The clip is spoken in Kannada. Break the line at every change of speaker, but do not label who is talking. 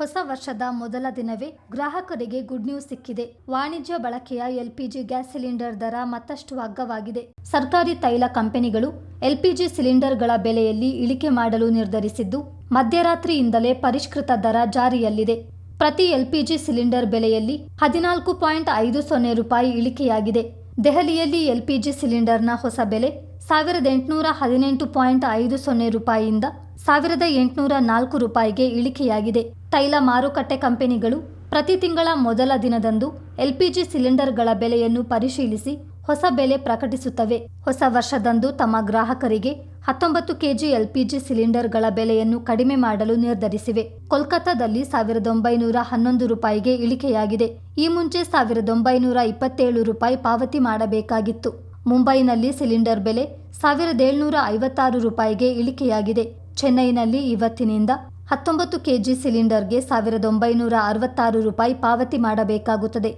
ಹೊಸ ವರ್ಷದ ಮೊದಲ ದಿನವೇ ಗ್ರಾಹಕರಿಗೆ ಗುಡ್ ನ್ಯೂಸ್ ಸಿಕ್ಕಿದೆ. ವಾಣಿಜ್ಯ ಬಳಕೆಯ ಎಲ್ಪಿಜಿ ಗ್ಯಾಸ್ ಸಿಲಿಂಡರ್ ದರ ಮತ್ತಷ್ಟು ಅಗ್ಗವಾಗಿದೆ. ಸರ್ಕಾರಿ ತೈಲ ಕಂಪನಿಗಳು ಎಲ್ಪಿಜಿ ಸಿಲಿಂಡರ್ಗಳ ಬೆಲೆಯಲ್ಲಿ ಇಳಿಕೆ ಮಾಡಲು ನಿರ್ಧರಿಸಿದ್ದು, ಮಧ್ಯರಾತ್ರಿಯಿಂದಲೇ ಪರಿಷ್ಕೃತ ದರ ಜಾರಿಯಲ್ಲಿದೆ. ಪ್ರತಿ ಎಲ್ಪಿಜಿ ಸಿಲಿಂಡರ್ ಬೆಲೆಯಲ್ಲಿ ಹದಿನಾಲ್ಕು ಪಾಯಿಂಟ್ ಐದು ಸೊನ್ನೆ ರೂಪಾಯಿ ಇಳಿಕೆಯಾಗಿದೆ. ದೆಹಲಿಯಲ್ಲಿ ಎಲ್ಪಿಜಿ ಸಿಲಿಂಡರ್ನ ಹೊಸ ಬೆಲೆ ಸಾವಿರದ ಎಂಟುನೂರ ಹದಿನೆಂಟು ಪಾಯಿಂಟ್ ಐದು ಸೊನ್ನೆ ರೂಪಾಯಿಯಿಂದ ಸಾವಿರದ ಎಂಟುನೂರ ನಾಲ್ಕು ರೂಪಾಯಿಗೆ ಇಳಿಕೆಯಾಗಿದೆ. ತೈಲ ಮಾರುಕಟ್ಟೆ ಕಂಪನಿಗಳು ಪ್ರತಿ ತಿಂಗಳ ಮೊದಲ ದಿನದಂದು ಎಲ್ಪಿಜಿ ಸಿಲಿಂಡರ್ಗಳ ಬೆಲೆಯನ್ನು ಪರಿಶೀಲಿಸಿ ಹೊಸ ಬೆಲೆ ಪ್ರಕಟಿಸುತ್ತವೆ. ಹೊಸ ವರ್ಷದಂದು ತಮ್ಮ ಗ್ರಾಹಕರಿಗೆ ಹತ್ತೊಂಬತ್ತು ಕೆಜಿ ಎಲ್ಪಿಜಿ ಸಿಲಿಂಡರ್ಗಳ ಬೆಲೆಯನ್ನು ಕಡಿಮೆ ಮಾಡಲು ನಿರ್ಧರಿಸಿವೆ. ಕೋಲ್ಕತ್ತಾದಲ್ಲಿ ಸಾವಿರದ ಒಂಬೈನೂರ ಹನ್ನೊಂದು ರೂಪಾಯಿಗೆ ಇಳಿಕೆಯಾಗಿದೆ. ಈ ಮುಂಚೆ ಸಾವಿರದ ಒಂಬೈನೂರ ಇಪ್ಪತ್ತೇಳು ರೂಪಾಯಿ ಪಾವತಿ ಮಾಡಬೇಕಾಗಿತ್ತು. ಮುಂಬೈನಲ್ಲಿ ಸಿಲಿಂಡರ್ ಬೆಲೆ ಸಾವಿರದ ಏಳ್ನೂರ ಐವತ್ತಾರು ರೂಪಾಯಿಗೆ ಇಳಿಕೆಯಾಗಿದೆ. ಚೆನ್ನೈನಲ್ಲಿ ಇವತ್ತಿನಿಂದ ಹತ್ತೊಂಬತ್ತು ಕೆಜಿ ಸಿಲಿಂಡರ್ಗೆ ಸಾವಿರದ ಒಂಬೈನೂರ ಅರವತ್ತಾರು ರೂಪಾಯಿ ಪಾವತಿ ಮಾಡಬೇಕಾಗುತ್ತದೆ.